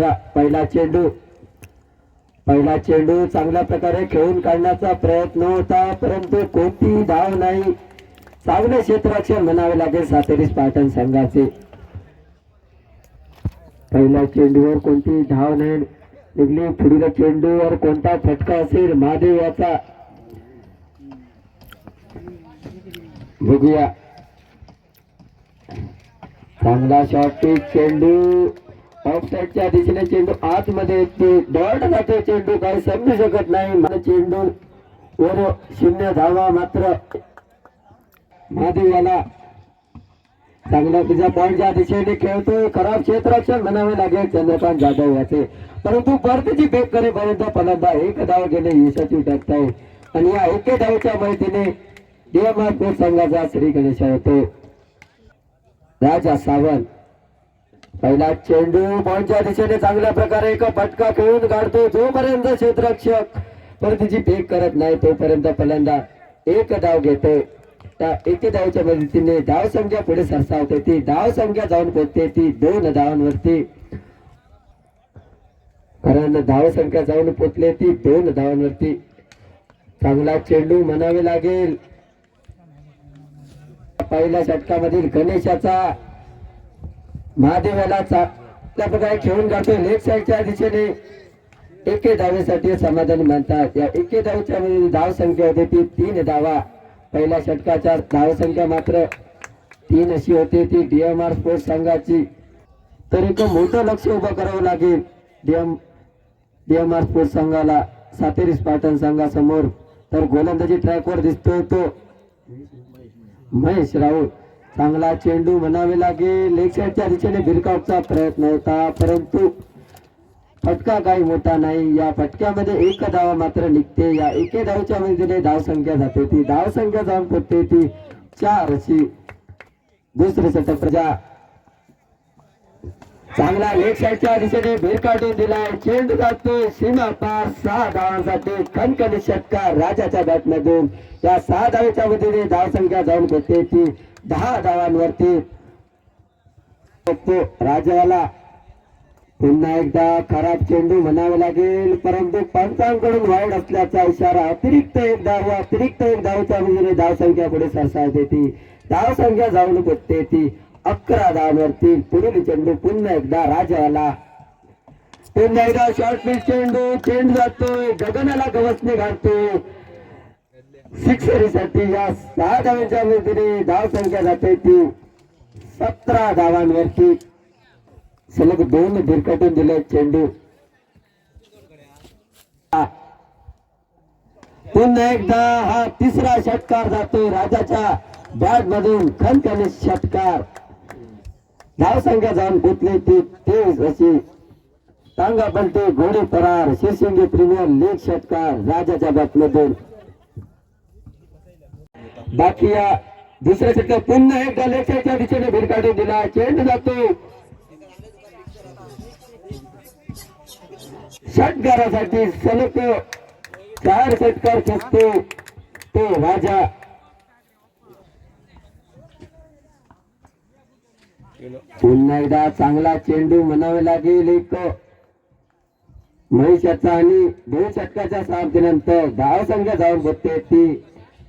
पहिला चेंडू. पहिला चेंडू चांगल्या प्रकारे खेळून काढण्याचा प्रयत्न होता परंतु कोणतीही धाव नाही. चांगले क्षेत्राचे म्हणावे लागेल सातेरी स्पार्टन संघाचे. पहिल्या चेंडूवर कोणतीही धाव नाही. निघली पुढील चेंडूवर कोणता फटका असेल महादेव याचा. बघूया. चांगला शॉट चेंडू. ऑफसाईडच्या दिशेने चेंडू आतमध्ये येते. डॉट जातो चेंडू काही समजू शकत नाही. मला चेंडू वर शून्य धावा मात्र. महादेव याला चांगला तिचा पॉईंटच्या दिशेने खेळतोय खराब क्षेत्ररक्षण म्हणावे लागेल चंद्रकांत जाधव याचे. परंतु परतीची बेक करेपर्यंत फलंदा एक धाव घेणे यशस्वी ठरत आहे. आणि या एके धावच्या मदतीने डीएमआर संघाचा श्री गणेश होतो राजा सावंत. पहिला चेंडू बॉलच्या दिशेने चांगल्या प्रकारे एक फटका खेळून काढतो. जोपर्यंत क्षेत्ररक्षक परतीची फेक करत नाही तोपर्यंत पहिल्यांदा एक धाव घेतो. त्या एके धावच्या मदतीने धाव संख्या पुढे सरसावते. ती धाव संख्या जाऊन पोहोचते ती दोन धावांवरती कारण धाव संख्या जाऊन पोचले ती दोन धावांवरती चांगला चेंडू म्हणावे लागेल. पहिल्या षटकामधील गणेशाचा महादेवाला चांगल्या प्रकारे खेळून जातो. लेफ्ट साईडच्या दिशेने एके धावेसाठी समाधान मानतात. या एके धावच्या मध्ये धाव संख्या होती ती तीन धावा. पहिल्या षटकाच्या धाव संख्या मात्र तीन अशी होती. ती डीएमआर स्पोर्ट्स संघाची. तर एक मोठं लक्ष उभं करावं लागेल. डीएम डीएमआर स्पोर्ट्स संघाला सातेरी स्पार्टन संघासमोर. तर गोलंदाजी ट्रॅकवर दिसतोय तो. महेश राऊत. चांगला चेंडू म्हणावे लागेल. लेग दिशेने भिरकावचा प्रयत्न होता परंतु फटका काही मोठा नाही. या फटक्यामध्ये एक धावा मात्र निघते. या एके धावच्या मदतीने धावसंख्या जाते ती. धावसंख्या जाऊन पडते ती. चार अशी दुसरे षटक प्रजा चांगला लेग साईडच्या दिशेने भेर काढून दिलाय. चेंडू जातो सीमा पार. सहा धावांसाठी कणकणी षटकार राजाच्या बॅटमधून. या सहा धावेच्या मदतीने धावसंख्या जाऊन घेते ती दहा धावांवरती राजाला पुन्हा एकदा खराब चेंडू म्हणावे लागेल. परंतु पंचांकडून वाईट असल्याचा इशारा अतिरिक्त एक धाव अतिरिक्त एक धावच्या मदतीने धावसंख्या पुढे सरसावते ती. धावसंख्या जाऊन पोचते ती. अकरा धावांवरती पुढील चेंडू पुन्हा एकदा राजाला. पुन्हा एकदा शॉर्ट पिच चेंडू चेंडू जातोय. गगनाला गवसने घालतो. सिक्सरीसाठी या सहा धावांच्या मदतीने धाव संख्या जाते ती सतरा धावांवरती. सलग दोन भिरकटून दिले चेंडू. हा. पुन्हा एकदा हा तिसरा षटकार जातोय राजाच्या बॅट मधून. खनखने षटकार. धाव संख्या जाऊन पोचली ती तेवीस अशी तांगा बनते घोडी फरार शिरसिंगी प्रीमियर लीग षटकार राजाच्या बॅट बाकी या दुसऱ्या षटकार पुन्हा एकदा लेखाच्या दिशेने भिर काढून दिला. चेंड जातो. षटकारासाठी सलग चार षटकार खेळतो तो राजा पुन्हा एकदा चांगला चेंडू म्हणावे लागेल एक. महिषाचा आणि दोन षटकाच्या सामर्थ्यानंतर धाव संघ जाऊन बघते ती.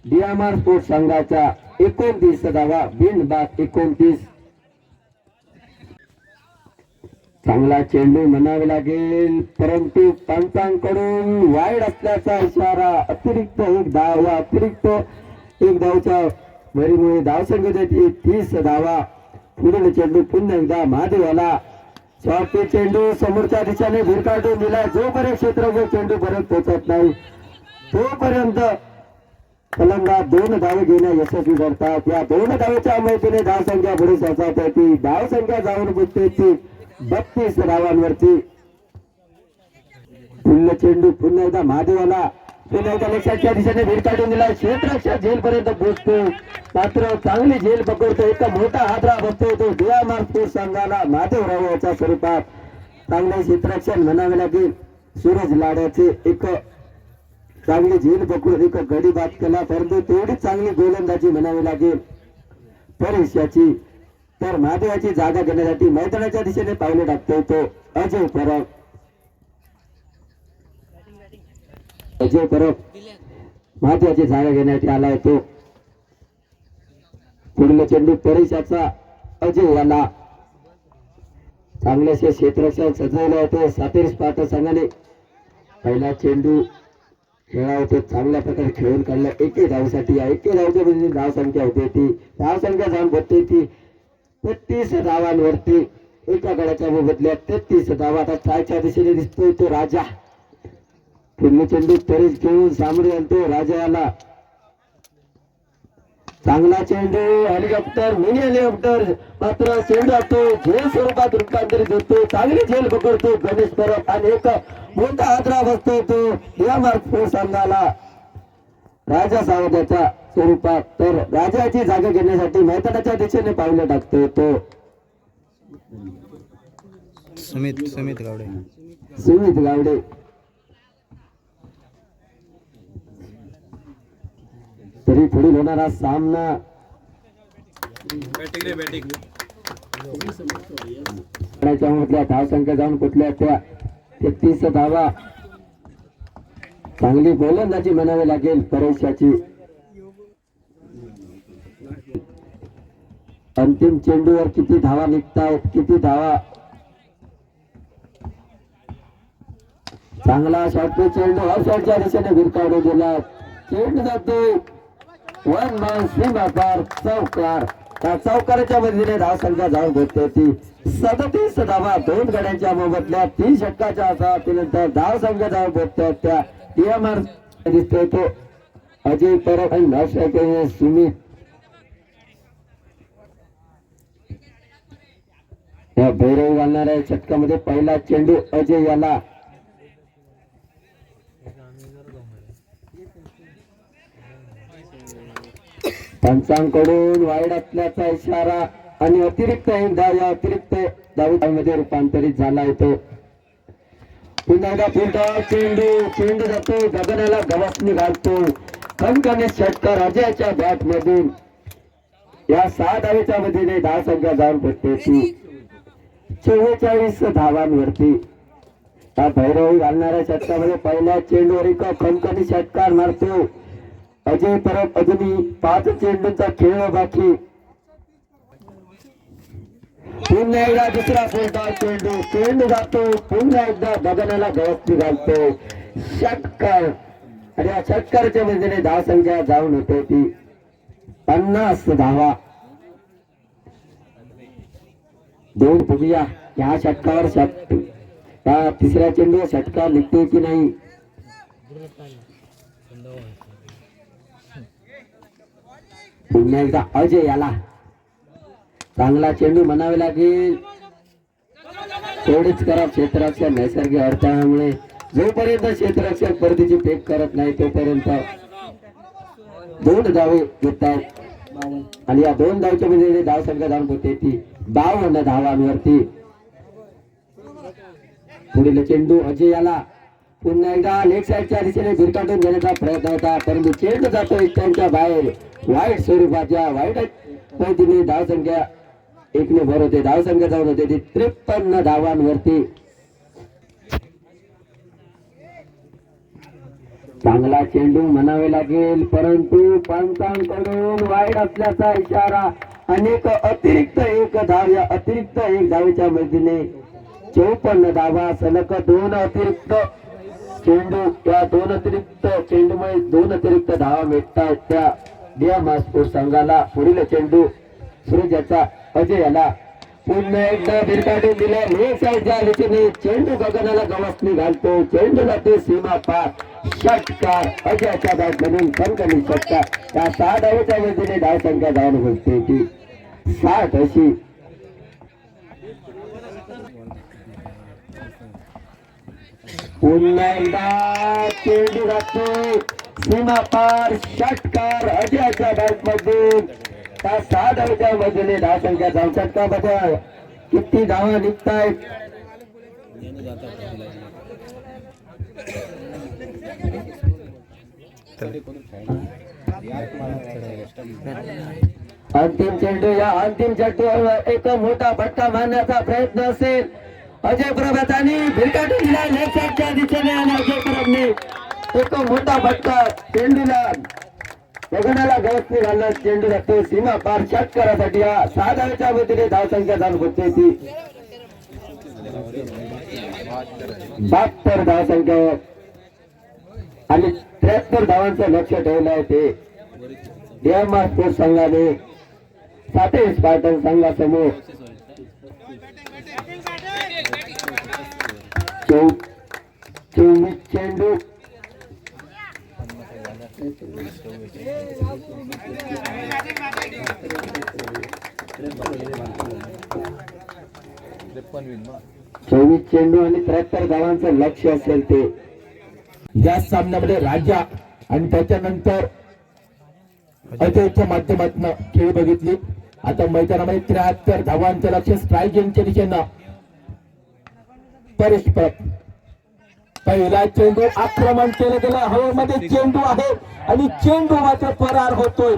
डीएमआर स्पोर्ट्स संघाच्या एकोणतीस धावा बिनबाद एकोणतीस. चांगला चेंडू म्हणावे लागेल परंतु पंचांकडून वाईड असल्याचा इशारा अतिरिक्त एक धाव अतिरिक्त एक धावच्या भरीमुळे धाव संख्येची तीस धावा. पुढील चेंडू पुन्हा एकदा महादेवाला शॉर्ट चेंडू समोरच्या दिशेने भिरकाटून दिला. जोपर्यंत क्षेत्र चेंडू परत पोहोचत नाही तोपर्यंत फलंदाज दोन धावे घेण्या यशस्वी करतात या दोन धावेच्या मैत्रीने धाव संख्या पुढे सरसावते. ती धाव संख्या जाऊन बुजते ती बत्तीस धावांवरती. पुन्हा चेंडू पुन्हा एकदा महादेवाला लक्षाच्या दिशेने भीड काढून दिला क्षेत्ररक्षक झेल पर्यंत पोहोचतो. मात्र चांगली झेल पकडतो. एक मोठा हादरा बसतो तो. डोळा मारतो संघाला. महादेवराव याच्या स्वरूपात चांगले क्षेत्ररक्षण म्हणावे लागेल. सूरज लाड्याचे एक चांगली झेल पकडून एक गडी बाद केला. परंतु तेवढी चांगली गोलंदाजी म्हणावी लागेल. परेश तर महादेवाची जागा घेण्यासाठी मैदानाच्या दिशेने पावले टाकतो तो. अजय परब जो परब महत्वाची जागा घेण्यात आला आहे तो. पुढील चेंडू परेशाचा अजय याला. चांगल्याशे क्षेत्रक्षण सजवलं होतं सातेर स्पाट संघाने. पहिला चेंडू खेळा होतो चांगल्या प्रकारे खेळून काढला. एके धावसाठी एके धावच्या म्हणजे धाव संख्या होती. ती धाव संख्या जाऊन बघते ती तेहतीस धावांवरती एका गड्याच्या बदल्यात तेहतीस धावा. आता ट्रायच्या दिशेने दिसतोय तो राजा. पूर्ण चेंडू परेश खेळून सामोरे आणतो राजा याला चांगला चेंडू हेलिकॉप्टर मिनी हेलिकॉप्टर मात्र चेंडू असतो झेल स्वरूपात रूपांतरित होतो चांगली झेल पकडतो गणेश परब आणि एक मोठा आदरा बसतो तो या मार्ग संघाला. राजा सावधाच्या स्वरूपात तर राजाची जागा घेण्यासाठी मैदानाच्या दिशेने पावलं टाकतो तो. सुमित सुमित गावडे. सुमित गावडे. तरी पुढील होणारा सामना बॅटिंग रे बॅटिंग. करायच्या म्हटल्या धाव संख्या जाऊन कुठल्या त्या तेहतीस धावा. चांगली गोलंदाजी म्हणावी लागेल परेशाची. अंतिम चेंडूवर किती धावा निघतायत किती धावा. चांगला शॉर्टपे चेंडू ऑफसाईडच्या दिशेने भिरकावला गेला चेंडू जातो. वन मॅन सीमा चौकार. त्या चौकाराच्या मदतीने धाव संख्या जाऊन भेटते. ती सदतीस धावा दोन गड्यांच्या मोबदल्या तीन षटकाच्या असा धाव संख्या जाऊन भेटतात त्या टीएमआर दिसतोय तो अजय परब आणि नाशिक सुमित या भैरव घालणाऱ्या षटकामध्ये पहिला चेंडू अजय याला पंचांकडून वाईट असल्याचा इशारा आणि अतिरिक्त हिंदा या अतिरिक्त धावमध्ये रूपांतरित झाला येतो पुन्हा एकदा पुढचा चेंडू चेंडू जातो. गगनाला गवसणी घालतो. कणकणे षटकार अजयच्या बॅट मधून या सहा धावेच्या मधीने दहा संख्या जाऊन पडते ती चव्वेचाळीस धावांवरती. या भैरवी घालणाऱ्या षटकामध्ये पहिल्या चेंडूवर एक कणकणी षटकार मारतो. अजय परत अजूनही पाच चेंडूंचा खेळ बाकी. पुन्हा एकदा दुसरा फुलटा चेंडू चेंडू जातो. पुन्हा एकदा गगनाला गवस्ती घालतो. षटकार. आणि या षटकाराच्या मदतीने धाव संख्या जाऊन होते ती पन्नास धावा. दोन बघूया या षटकावर षट या तिसऱ्या चेंडूवर षटकार निघते की नाही? पुन्हा एकदा अजय याला. चांगला चेंडू म्हणावे लागेल. थोडीच करा क्षेत्ररक्षण नैसर्गिक अडथळ्यामुळे. जोपर्यंत क्षेत्ररक्षण स्पर्धेची फेक करत नाही तोपर्यंत दोन धावे घेत आहेत आणि या दोन धावच्या मध्ये धाव संख्या जाऊन होते ती बावन्न धावांवरती. पुढील चेंडू अजय याला. पुन्हा एकदा लेग साईडच्या दिशेने भिरकाटून घेण्याचा प्रयत्न होता परंतु चेंडू जातो त्यांच्या बाहेर. वाईट स्वरूपाच्या वाईट पद्धतीने धाव संख्या एकने भर होते. धाव संख्या जाऊन होते. ती त्रेपन्न धावांवरती. चांगला चेंडू म्हणावे लागेल परंतु पंचांकडून वाईट असल्याचा इशारा अनेक अतिरिक्त एक धाव या अतिरिक्त एक धावेच्या मदतीने चौपन्न धावा सलग दोन अतिरिक्त चेंडू या दोन अतिरिक्त चेंडूमुळे दोन अतिरिक्त धावा मिळतात त्या दिया मास्पूर संघाला पुढील चेंडू सूर्याचा अजय याला पुन्हा एकदा बिरकाटून दिला. लेग साईडच्या दिशेने चेंडू गगनाला गवसणी घालतो. चेंडू जाते सीमा पार. षटकार अजयाच्या बॅट म्हणून खनखनी षटकार. त्या सहा धावेच्या मदतीने धाव संख्या धावून बसते ती. साठ अशी. पुन्हा एकदा चेंडू जातो. सीमापार षटकार अजयच्या बॅट मधून त्या सहा धावच्या मधून दहा संख्या धाव षटकामध्ये किती धावा निघतायत. अंतिम चेंडू या अंतिम चेंडूवर एक मोठा फटका मारण्याचा प्रयत्न असेल. अजय परब भिरकाटून दिला. लेफ्ट साईडच्या दिशेने आणि अजय प्रभने एक मोठा फटका चेंडूला. गगनाला गवसणी घालणार चेंडू लागतो सीमा पार षटकारासाठी या सहा धावेच्या वतीने धावसंख्या चालू होते ती. बहात्तर धावसंख्या आणि त्र्याहत्तर धावांचं लक्ष ठेवलं आहे ते. डीएमआर स्पोर्ट्स संघाने साते स्पार्टन संघासमोर. चौ चोवीस चेंडू चोवीस चेंडू आणि त्र्याहत्तर धावांचं लक्ष असेल ते. या सामन्यामध्ये राजा आणि त्याच्यानंतर अजयच्या माध्यमातून खेळ बघितली. आता मैदानामध्ये त्र्याहत्तर धावांचं लक्ष स्ट्राईक रेंजच्या दिशेनं. परेश पहिला चेंडू आक्रमण केलं गेलं. हवेमध्ये चेंडू आहे आणि चेंडू मात्र फरार होतोय.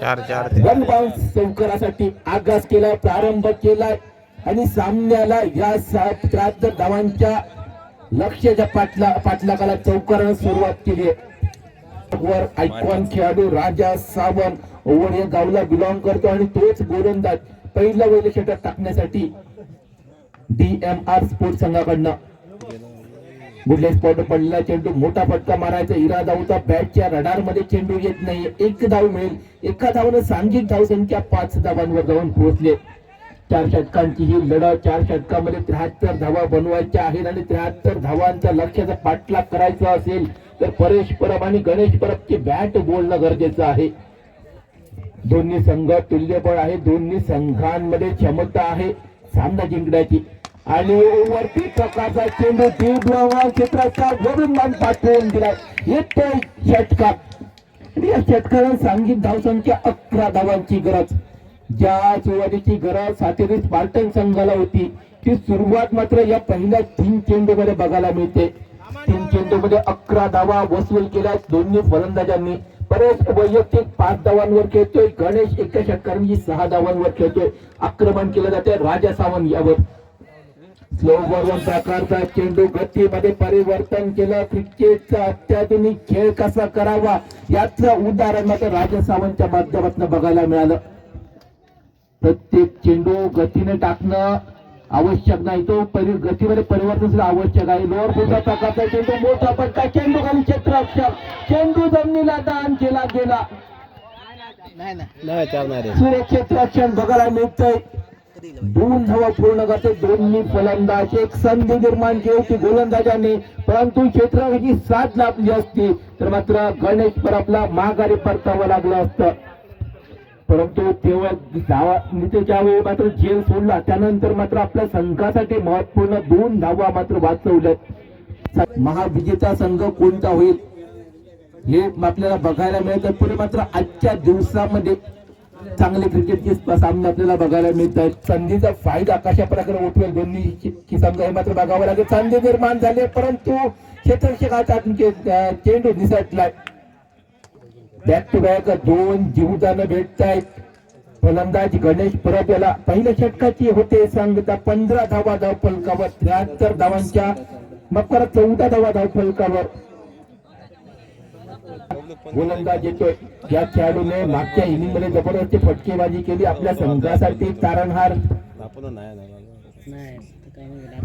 चार चार ते. वन बाउन्स चौकारासाठी आगास केला प्रारंभ केलाय. आणि सामन्याला या सात त्र्याहत्तर धावांच्या लक्ष्याच्या पाटला पाठलागाला चौकारानं सुरुवात केली वर आयकॉन खेळाडू राजा सावंत ओवड या गावला बिलॉंग करतो आणि तोच गोलंदाज पहिला वेळ षटक टाकण्यासाठी डीएमआर स्पोर्ट्स संघाकडनं बुडले स्पॉट पडलेला चेंडू मोठा फटका मारायचा इरादा होता. बॅटच्या रडारमध्ये चेंडू येत नाही. एक धाव मिळेल. एका धावनं सांघिक धाव संख्या पाच धावांवर जाऊन पोहोचले. चार षटकांची ही लढत चार षटकामध्ये त्र्याहत्तर धावा बनवायच्या आहेत आणि त्र्याहत्तर धावांचा लक्ष्याचा पाठलाग करायचा असेल तर परेश परब आणि गणेश परबची बॅट बोलणं गरजेचं आहे. दोन्ही संघ तुल्यबळ आहे. दोन्ही संघांमध्ये क्षमता आहे. सामना जिंकण्याची. आणि वरती प्रकारचा चेंडू दीड क्षेत्राचा वरून मान पाठवून दिलाय. येतोय षटकार. आणि या षटकाला सांगित धावसंख्या अकरा धावांची गरज. ज्या सुरुवातीची गरज सातेरी स्पार्टन संघाला होती ती सुरुवात मात्र या पहिल्या तीन चेंडू मध्ये बघायला मिळते. तीन चेंडू मध्ये अकरा धावा वसूल केल्या दोन्ही फलंदाजांनी. बरेच वैयक्तिक पाच धावांवर खेळतोय. गणेश एका षटकारांची सहा धावांवर खेळतोय. आक्रमण केलं जाते राजा सावंत यावर. स्लो बॉलवर प्रकारचा चेंडू गतीमध्ये परिवर्तन केलं. क्रिकेटचा अत्याधुनिक खेळ कसा करावा? याचं उदाहरण मात्र राजा सावंतच्या माध्यमातून बघायला मिळालं. प्रत्येक चेंडू गतीने टाकणं आवश्यक नाही. तो परि गतीमध्ये परिवर्तन सुद्धा आवश्यक आहे. लोअर फुलचा प्रकारचा चेंडू मोठा पटका चेंडू खाली क्षेत्ररक्षक चेंडू जमिनीला दान केला गेला. सूर्य क्षेत्ररक्षण बघायला मिळतंय. दोन धावा पूर्ण करते. दोन्ही फलंदाज. एक संधी निर्माण केली होती गोलंदाजांनी. परंतु क्षेत्ररक्षणाची साथ लाभली असती. तर मात्र गणेश पर आपला माघारी परतावं लागलं असतं. परंतु तेव्हा धावा ज्यावेळी वेळी मात्र जेल सोडला. त्यानंतर मात्र आपल्या संघासाठी महत्त्वपूर्ण दोन धावा मात्र वाचवल्यात. महाविजेता संघ कोणता होईल हे आपल्याला बघायला मिळतं. पुढे मात्र आजच्या दिवसामध्ये चांगले क्रिकेटचे सामने आपल्याला बघायला मिळत आहेत संधीचा फायदा कशा प्रकारे उठवेल दोन्ही ची- ची हे मात्र बघावं लागेल. संधी निर्माण झाले परंतु क्षेत्रक्षकाचा चेंडू निसटलाय बॅक टू बॅक दोन जीवदानं भेटत आहेत फलंदाज गणेश परब याला पहिल्या षटकाची होते सांगता पंधरा धावा धाव फलकावर. त्र्याहत्तर धावांच्या मग परत चौदा धावा धाव फलकावर. गोलंदाज येतोय या खेळाडूने मागच्या इनिंगमध्ये जबरदस्त फटकेबाजी केली आपल्या संघासाठी तारणहार.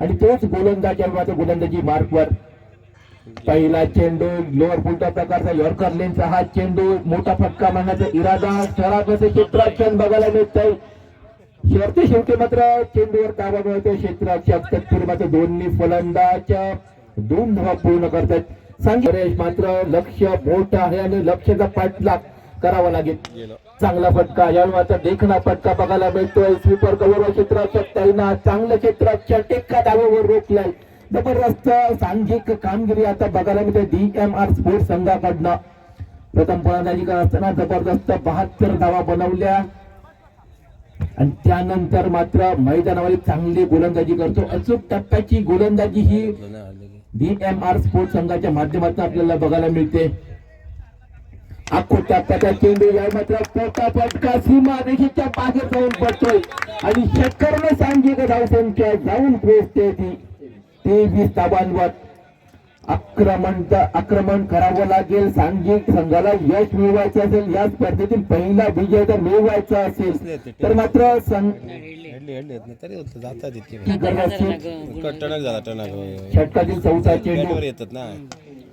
आणि तोच गोलंदाज आहे गोलंदाजी मार्कवर. पहिला चेंडू लोअर फुलटा प्रकारचा यॉर्कर लेनचा हा चेंडू मोठा फटका मारण्याचा इरादा शहरात क्षेत्राक्षण बघायला मिळतंय. शेवटी शेवटी मात्र चेंडूवर ताबा मिळतोय. क्षेत्राक्षक तत्पूर्वी मात्र दोन्ही फलंदाच्या दोन धावा पूर्ण करतात. सांगेश मात्र लक्ष मोठं आहे आणि लक्षाचा पाठलाग करावा लागेल. चांगला फटका यावेळी मात्र देखणा फटका बघायला मिळतोय. स्वीपर कव्हर क्षेत्राक्षक त्यांना चांगलं क्षेत्राक्षक एका धावेवर रोखलाय. जबरदस्त सांघिक कामगिरी आता बघायला मिळते डीएमआर स्पोर्ट्स संघाकडनं. प्रथम फलंदाजी करत असताना जबरदस्त बहात्तर धावा बनवल्या. आणि त्यानंतर मात्र मैदानावर चांगली गोलंदाजी करतो. अचूक टप्प्याची गोलंदाजी ही डी एम आर स्पोर्ट्स संघाच्या माध्यमातून आपल्याला बघायला मिळते. अकोटा पटा चेंडू या मात्र पोटा पटका सीमा रेषेच्या बाहेर जाऊन पडतोय. आणि शेतकऱ्याने सांगितलं धावसंख्या जाऊन पोहोचते ती. तेवीस धाबांवर आक्रमण आक्रमण करावं लागेल. सांघिक संघाला यश मिळवायचं असेल या स्पर्धेतील पहिला विजय जर मिळवायचा असेल तर मात्र हेडली हेडली येत नाही तरी होतं जातात इतके. टणक झाला टणक षटकातील चौथा चेंडू. बॅटवर येतात ना.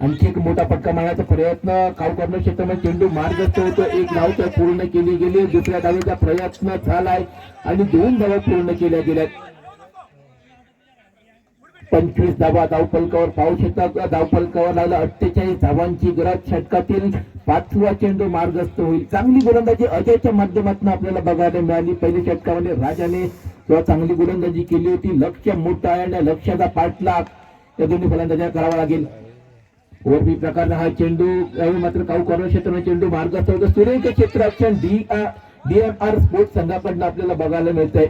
आणखी एक मोठा फटका मारण्याचा प्रयत्न काऊ करणं क्षेत्रामध्ये चेंडू मार्गस्थ होतो. एक धाव तर पूर्ण केली गेली. दुसऱ्या धावेचा प्रयत्न झालाय. आणि दोन धावा पूर्ण केल्या गेल्यात. पंचवीस धावा धावपलकावर पाहू शकता. धावपलकावर लागला अठ्ठेचाळीस धावांची गरज षटकातील पाचवा चेंडू मार्गस्थ होईल. चांगली गोलंदाजी अजयच्या माध्यमातून आपल्याला बघायला मिळाली. पहिल्या षटकामध्ये राजाने किंवा चांगली गोलंदाजी केली होती. लक्ष मोठं आहे आणि लक्षाचा पाठलाग या दोन्ही फलंदाजा करावा लागेल. ओरबी प्रकारचा हा चेंडू यावेळी मात्र काऊ कॉर्नर क्षेत्राने चेंडू मार्गस्थ होतो. सुरेख क्षेत्र डी आर स्पोर्ट्स संघाकडनं आपल्याला बघायला मिळत आहे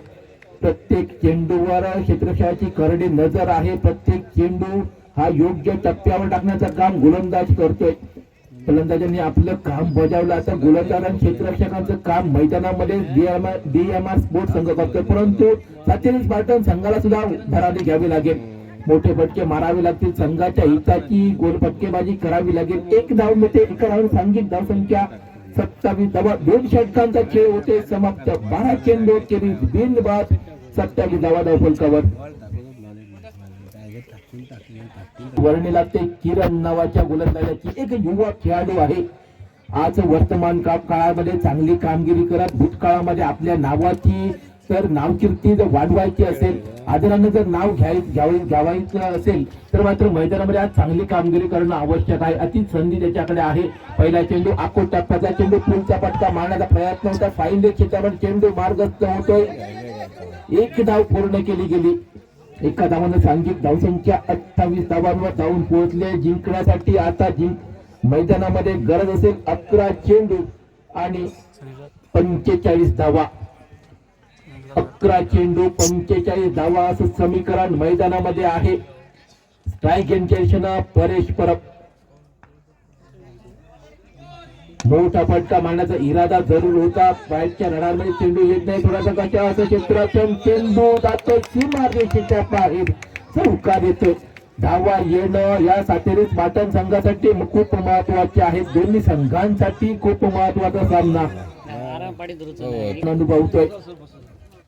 प्रत्येक चेंडूवर क्षेत्रक्षणाची करडी नजर आहे. प्रत्येक चेंडू हा योग्य टप्प्यावर टाकण्याचं काम गोलंदाज करतोय. फलंदाजांनी आपलं काम बजावलं. आता गोलंदाज आणि क्षेत्ररक्षकांचं काम मैदानामध्ये डीएमआर स्पोर्ट संघ करतोय. परंतु सत्तेचाळीस पार्टन संघाला सुद्धा धराने घ्यावी लागेल. मोठे फटके मारावे लागतील. संघाच्या हिताची गोल फटकेबाजी करावी लागेल. एक धाव मिळते. एका धाव सांघिक धावसंख्या सत्तावीस धावा. दोन षटकांचा खेळ होते. समाप्त. बारा चेंडू केली बिनबाद सत्तावीस धावा धाव फलकावर वर्णी लागते. किरण नावाच्या गोलंदाजाची एक युवा खेळाडू आहे. आज वर्तमान काळामध्ये चांगली कामगिरी करत भूतकाळामध्ये आपल्या नावाची तर नावकीर्ती जर वाढवायची असेल आदरानं जर नाव घ्याय घ्यावे घ्यावायचं असेल तर मात्र मैदानामध्ये आज चांगली कामगिरी करणं आवश्यक आहे. अति संधी त्याच्याकडे आहे. पहिला चेंडू आकोट टप्प्याचा चेंडू पुलचा पटका मारण्याचा प्रयत्न होता. फाईन क्षेत्रामध्ये चेंडू मार्गस्थ होतोय. एक धाव पूर्ण केली गेली. एका धावानं सांघिक धावसंख्या अठ्ठावीस धावांवर धावून पोहोचले. जिंकण्यासाठी आता जिंक मैदानामध्ये गरज असेल अकरा चेंडू आणि पंचेचाळीस धावा. अकरा चेंडू पंचेचाळीस धावा असं समीकरण मैदानामध्ये आहे. स्ट्राईक यांच्या परेश परब. मोठा फटका मारण्याचा इरादा जरूर होता. बॅटच्या रडामध्ये चेंडू येत नाही. थोडासा कशा असं क्षेत्रातून चेंडू जातो. सीमा रेषेच्या बाहेर चौकार येतो. धावा येणं या सातेरीस पाटण संघासाठी खूप महत्त्वाचे आहे. दोन्ही संघांसाठी खूप महत्त्वाचा सामना. अनुभवतोय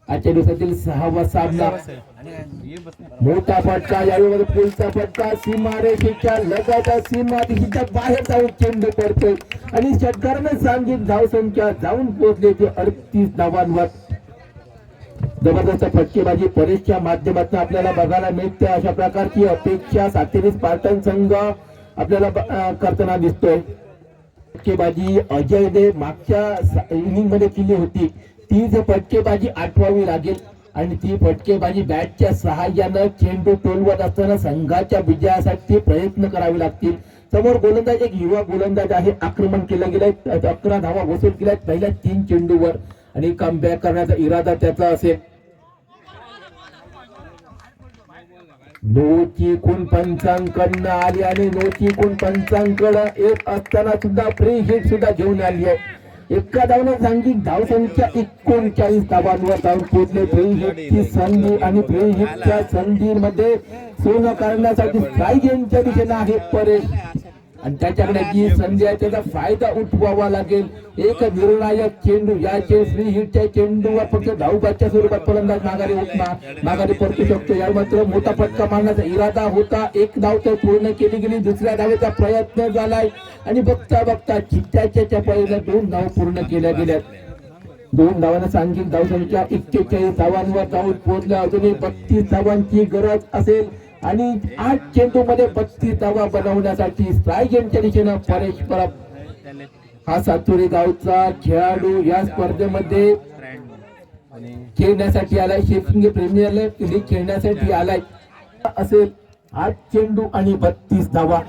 आजच्या दिवसातील सहावा सामना. मोठा फटका यावेळी पुलचा फटका सीमारेषेच्या लगाच्या सीमा दिशेच्या बाहेर जाऊन चेंडू पडतोय. आणि षटकाराने सांगित धावसंख्या जाऊन पोहोचले ते अडतीस धावांवर. जबरदस्त फटकेबाजी परेशच्या माध्यमातून आपल्याला बघायला मिळते. अशा प्रकारची अपेक्षा सातेरीस पाटण संघ आपल्याला करताना दिसतोय. फटकेबाजी अजयने मागच्या इनिंगमध्ये केली होती. तीच फटकेबाजी आठवावी लागेल आणि ती फटकेबाजी बॅटच्या सहाय्यानं चेंडू टोलवत असताना संघाच्या विजयासाठी प्रयत्न करावे लागतील. समोर गोलंदाज एक युवा गोलंदाज आहे आक्रमण केलं गेलंय. अकरा धावा वसूल केल्या पहिल्या तीन चेंडूवर. आणि कमबॅक करण्याचा इरादा त्याचा असेल. नोची कुण पंचांकडनं आली आणि नोची कुण पंचांकड येत असताना सुद्धा फ्री हिट सुद्धा घेऊन आली आहे. एका धावनं सांगितलं धाव संख्या एकोणचाळीस धावांवर धावून पोहोचले फ्री हिटची संधी आणि फ्री हिटच्या संधीमध्ये सोनं करण्यासाठी स्ट्राईक यांच्या दिशेने आहे परेश. आणि त्याच्याकडे जी संधी आहे त्याचा फायदा उठवावा लागेल. एक निर्णायक चेंडू या चे हिटच्या चेंडूवर फक्त धावबाच्या स्वरूपात फलंदाज माघारी उठणार माघारी परतू शकतो. या मात्र मोठा फटका मारण्याचा इरादा होता. एक धाव तर पूर्ण केली गेली. दुसऱ्या धावेचा प्रयत्न झालाय. आणि बघता बघता चित्त्याच्या पहिल्या दोन धाव पूर्ण केल्या गेल्यात. दोन धावांना सांगितलं धावसंख्या. एक्केचाळीस धावांवर धावत पोहोचल्या. अजूनही बत्तीस धावांची गरज असेल. आणि आठ चेंडू मध्ये बत्तीस धावा बनवण्यासाठी स्ट्राईक यांच्या दिशेनं परेश परब. हा सातुरी गावचा खेळाडू या स्पर्धेमध्ये खेळण्यासाठी आलाय. शेफिंग प्रीमियर लीग खेळण्यासाठी आलाय. असेल आठ चेंडू आणि बत्तीस धावा.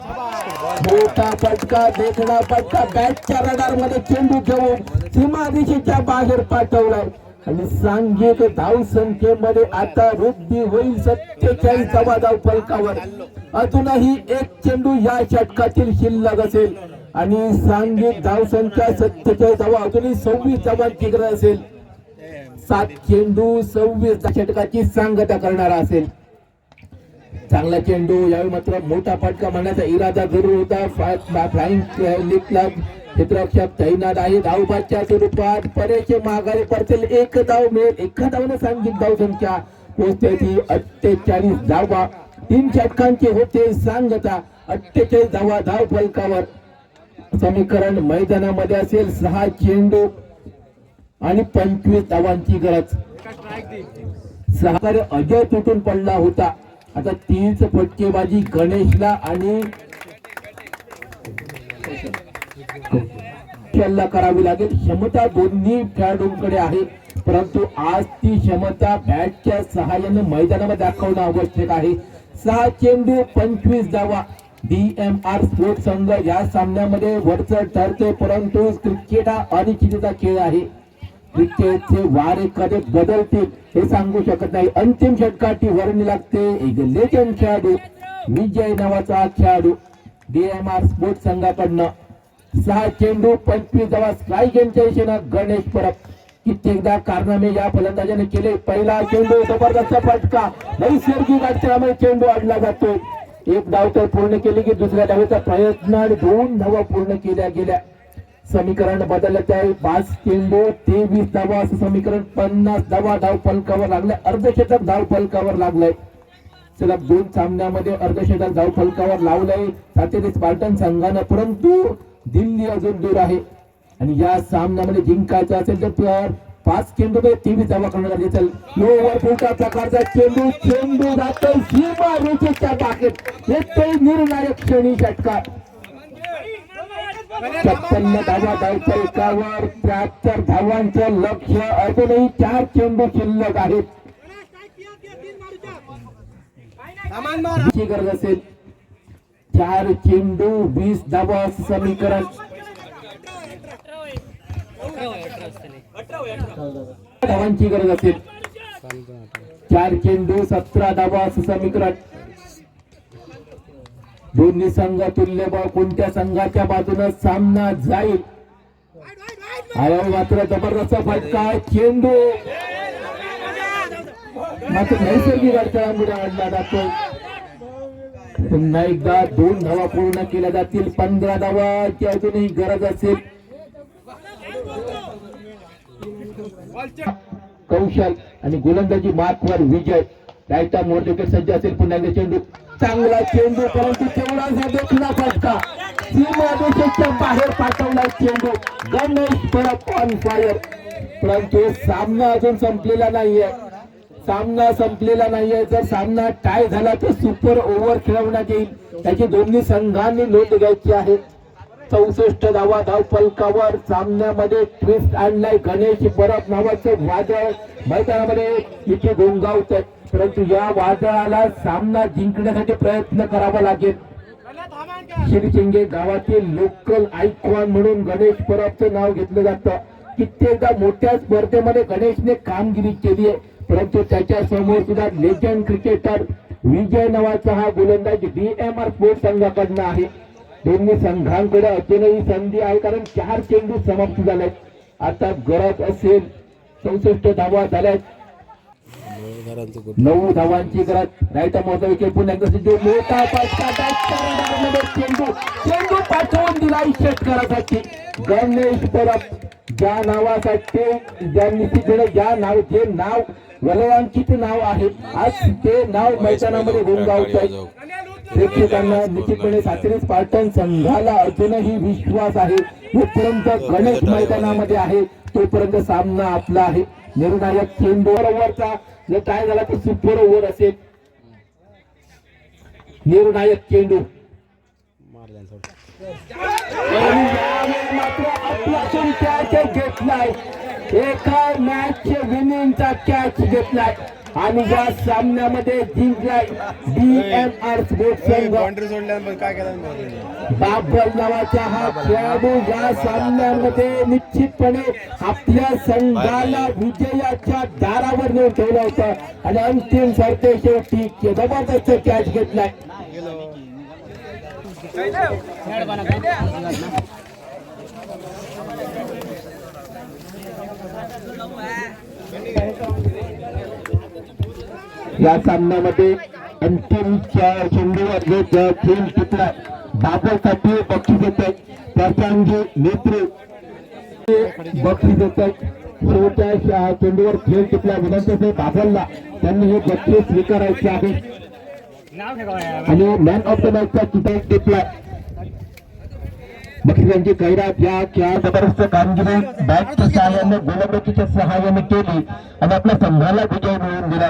मोठा फटका देखणा फटका. बॅटच्या रडारमध्ये चेंडू घेऊन सीमा दिशेच्या बाहेर पाठवलाय. आणि सांघिक धाव संख्येमध्ये आता वृद्धी होईल सत्तेचाळीस धाव फलकावर. अजूनही एक चेंडू या षटकातील शिल्लक असेल. आणि सांघिक धावसंख्या सत्तेचाळीस धावा अजूनही सव्वीस धावांची गरज असेल. सात चेंडू सव्वीस षटकाची सांगता करणारा असेल. चांगला चेंडू यावेळी मात्र मोठा फटका म्हणण्याचा इरादा जरूर होता. फ्लाइंग uh, लिफ्टला तैनात आहे. धावबाच्या स्वरूपात परेचे माघारी पडतील. एक धाव मिळेल. एका धावने सांगित धाव संख्या. पोहोचते ती अठ्ठेचाळीस धावा. तीन षटकांचे होते. सांगता अठ्ठेचाळीस धावा धाव फलकावर. समीकरण मैदानामध्ये असेल. सहा चेंडू आणि पंचवीस धावांची गरज. सहकार्य अजय तुटून पडला होता. आता तीच फटकेबाजी गणेशला आणि खेळला करावी लागेल. क्षमता दोन्ही खेळाडूंकडे आहे. परंतु आज ती क्षमता बॅटच्या सहाय्याने मैदानामध्ये दाखवणं आवश्यक आहे. सहा चेंडू पंचवीस धावा. डीएमआर स्पोर्ट संघ या सामन्यामध्ये वरचं ठरते परंतु क्रिकेट हा अनिश्चितता खेळ आहे. क्रिकेटचे वारे कधी बदलतील हे सांगू शकत नाही. अंतिम षटकाची वर्णी लागते. एक लेजंड खेळाडू विजय नावाचा खेळाडू डीएमआर स्पोर्ट्स संघाकडनं. सहा चेंडू पंचवीस धावा स्ट्राईक यांच्या दिशेनं गणेश परब. कित्येकदा कारनामे या फलंदाजाने केले. पहिला चेंडू जबरदस्त फटका. नैसर्गिक अडचणामुळे चेंडू आणला जातो एक धाव तर पूर्ण केली की दुसऱ्या धावेचा प्रयत्न आणि दोन धावा पूर्ण केल्या गेल्या. समीकरण बदलत आहे. पाच चेंडू तेवीस धावा असं समीकरण पन्नास धावा धाव फलकावर लागलाय अर्धशतक धाव फलकावर लागलाय चला दोन सामन्यामध्ये अर्धशतक धाव फलकावर लावलंय. सातेरी स्पार्टन संघानं परंतु दिल्ली अजून दूर आहे. आणि या सामन्यामध्ये जिंकायचं असेल तर पाच चेंडू तेवीस धावा करण्यात आली. चल लो पुढच्या प्रकारचा चेंडू चेंडू जातो सीमा रेषेच्या बागेत. येतोय निर्णायक क्षणी षटकार. छप्पन्न धावा त्र्याहत्तर धावांचं लक्ष अजूनही चार चेंडू शिल्लक आहेत. गरज असेल चार चेंडू वीस धावा समीकरण. धावांची गरज असेल. चार चेंडू सतरा धावा असं समीकरण. दोन्ही संघ तुल्यबळ कोणत्या संघाच्या बाजूने सामना जाईल? आयाव मात्र जबरदस्त फटका चेंडू. मात्र नैसर्गिक अडचणांमुळे आणला जातो. पुन्हा एकदा दोन धावा पूर्ण केल्या जातील. पंधरा धावाची अजूनही गरज असेल. कौशल आणि गोलंदाजी मार्कवर विजय. रायटा मोर सज्ज असेल. पुन्हा एकदा चेंडू. चांगला चेंडू परंतु तेवढाच देखील फटका सीमादेशाच्या बाहेर पाठवला चेंडू गणेश परत ऑन फायर परंतु सामना अजून संपलेला नाहीये. सामना संपलेला नाहीये. जर सामना टाय झाला तर सुपर ओव्हर खेळवण्यात येईल. त्याची दोन्ही संघांनी नोंद घ्यायची आहे. चौसष्ट धावा धाव फलकावर सामन्यामध्ये ट्विस्ट आणलाय गणेश परब नावाचं वादळ. मैदानामध्ये इथे गोंगावत परंतु या वादळाला सामना जिंकण्यासाठी प्रयत्न करावा लागेल. शिरशिंगे गावातील लोकल आयकॉन म्हणून गणेश परबचं नाव घेतलं जातं. कित्येकदा मोठ्या स्पर्धेमध्ये गणेशने कामगिरी केली आहे. परंतु त्याच्यासमोर सुद्धा लेजंड क्रिकेटर विजय नावाचा हा गोलंदाज डीएमआर स्पोर्ट्स संघाकडनं आहे. दोन्ही संघांकडे अजूनही संधी आहे कारण चार चेंडू समाप्त झालेत. आता गरज असेल चौसष्ट धावा झाल्यात. नऊ धावांची गरज रायटा मोठा विकेट पुन्हा एकदा सिद्धू मोठा चेंडू. चेंडू पाठवून दिला शेतकऱ्यासाठी. गणेश परब ज्या नावासाठी ज्या तिकडे ज्या नाव जे नाव वलयांकित नाव आहे आज ते नाव मैदानामध्ये गुंगावत आहे प्रेक्षकांना निश्चितपणे सासरी स्पार्टन संघाला अजूनही विश्वास आहे. जोपर्यंत गणेश मैदानामध्ये आहे. तोपर्यंत सामना आपला आहे. निर्णायक चेंडूवर ओव्हरचा जर काय झाला तर सुपर ओव्हर असेल. निर्णायक चेंडू मारल्या थोडं आणि यावेळी मात्र कॅच घेतलाय एका मॅच विनिंगचा कॅच घेतलाय आणि या सामन्यामध्ये जिंकलाय डीएमआर स्पोर्ट्स संघ बाबर नावाचा हा खेळाडू या सामन्यामध्ये निश्चितपणे आपल्या संघाला विजयाच्या दारावर नेऊन ठेवला होता आणि अंतिम सरते शेवटी जबरदस्त कॅच घेतलाय या सामन्यामध्ये अंतिम च्या- चेंडूवर जो ज- खेळ टिकला बाबलसाठी बक्षीस येत आहे प्रसंगी नेत्र बक्षीस येत आहेत शेवटच्या चेंडूवर खेळ टिकला विनंती बाबलला त्यांनी हे बक्षीस स्वीकारायचे आहे. आणि मॅन ऑफ द मॅचचा किताब टिकला बक्षिसांची कैरात या खेळा जबरदस्त कामगिरी. बॅटच्या सहाय्याने गोलंदाजीच्या सहाय्याने केली. आणि आपल्या संघाला विजय मिळवून दिला.